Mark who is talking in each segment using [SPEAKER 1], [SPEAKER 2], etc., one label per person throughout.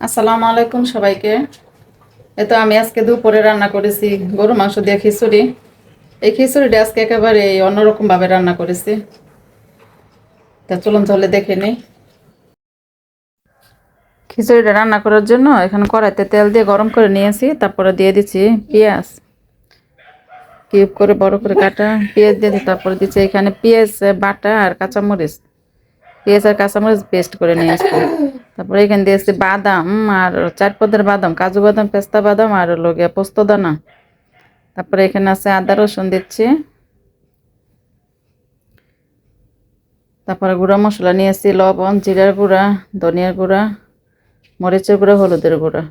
[SPEAKER 1] আসসালামু আলাইকুম সবাইকে। এই তো আমি আজকে দুপুরে রান্না করেছি গরু মাংস দিয়ে খিচুড়ি। এই খিচুড়িটা আজকে একেবারে অন্যরকম ভাবে রান্না করেছি। তা চলুন তাহলে দেখে নিই। খিচুড়িটা রান্না করার জন্য এখানে কড়াইতে তেল দিয়ে গরম করে নিয়েছি, তারপরে দিয়ে দিচ্ছি পেঁয়াজ। কিউব করে বড় করে কাটা, পেঁয়াজ দিয়ে তারপরে দিচ্ছি এখানে পেঁয়াজ, বাটা আর কাঁচামরিচ। পেঁয়াজ আর কাঁচামরিচ পেস্ট করে নিয়েছি তারপরে এখানে দিয়েছি বাদাম আর চার পদের বাদাম, কাজু বাদাম, পেস্তা বাদাম আর হলো পোস্ত দানা। তারপরে এখানে আছে আদা রসুন দিচ্ছি। তারপরে গুঁড়া মশলা নিয়েছি লবণ, জিরার গুঁড়া, ধনিয়ার গুঁড়া, মরিচের গুঁড়া, হলুদের গুঁড়া।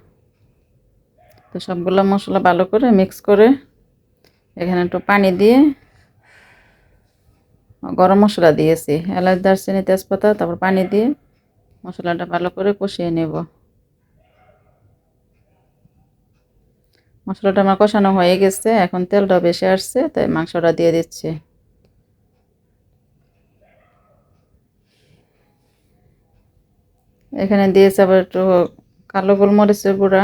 [SPEAKER 1] তো সবগুলো মশলা ভালো করে মিক্স করে এখানে একটু পানি দিয়ে গরম মশলা দিয়েছি। এলাচ, দারচিনি, তেজপাতা, তারপর পানি দিয়ে মশলাটা ভালো করে কষিয়ে নেব। মশলাটা আমার কষানো হয়ে গেছে, এখন তেলটা বেশি আসছে, তাই মাংসটা দিয়ে দিচ্ছি। এখানে দিয়েছে আবার একটু কালো গোলমরিচের গুঁড়া।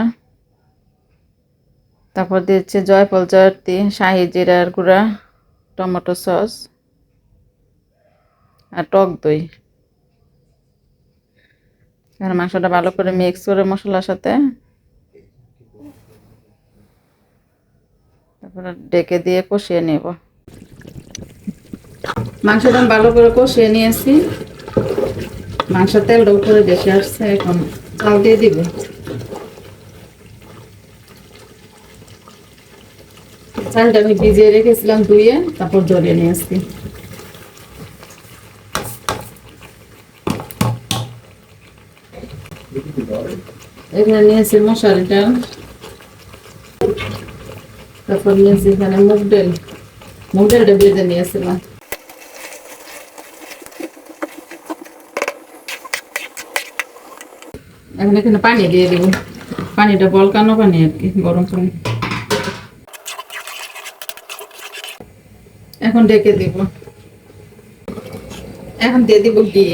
[SPEAKER 1] তারপর দিয়েছে জয়ফল জয়তী শাহি জিরার গুঁড়া, টমেটো সস। আর টক দই। এখানে মাংসটা ভালো করে মিক্স করে মশলার সাথে। তারপরে ডেকে দিয়ে কষিয়ে নেব। মাংসটা ভালো করে কষিয়ে নিয়েছি। মাংসের তেলটা উপরে বেশি আসছে, এখন চাল দিয়ে দিব। চালটা আমি ভিজিয়ে রেখেছিলাম ধুয়ে, তারপর জড়িয়ে নিয়ে এখানে নিয়েছি মশারি ডাল তারপর নিয়েছি এখানে মুগ ডাল মুগ ডালটা ভেজে নিয়েছিলাম এখন এখানে পানি দিয়ে দিব পানিটা বলকানো পানি আর কি গরম পানি এখন ডেকে দিব এখন দিয়ে দিব ঘি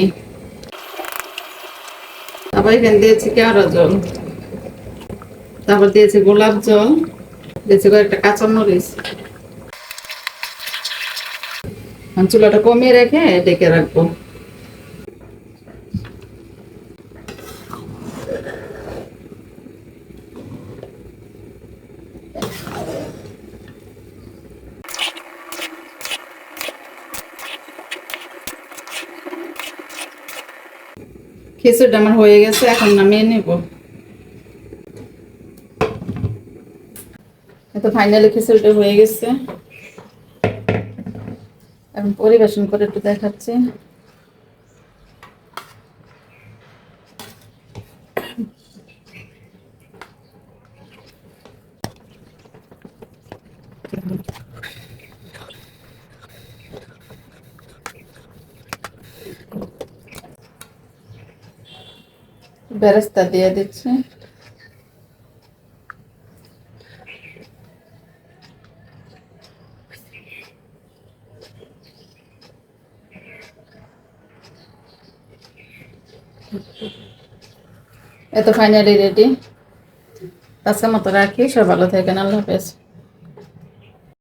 [SPEAKER 1] তারপর এখানে দিয়েছি কেওড়া জল? তারপর দিয়েছি গোলাপ জল, দিয়েছি কয়েকটা কাঁচামরিচ এখন চুলাটা কমিয়ে রেখে ডেকে রাখব। খিচুড়িটা আমার হয়ে গেছে, এখন নামিয়ে নেব। তো ফাইনালি খিচুড়িটা হয়ে গেছে। এখন পরিবেশন করে একটু দেখাচ্ছি। বেরেস্তা দিয়ে দিচ্ছি। এত ফাইনালি রেডি আজকের মতো রাখি সব ভালো থাকেন আল্লাহ হাফেজ।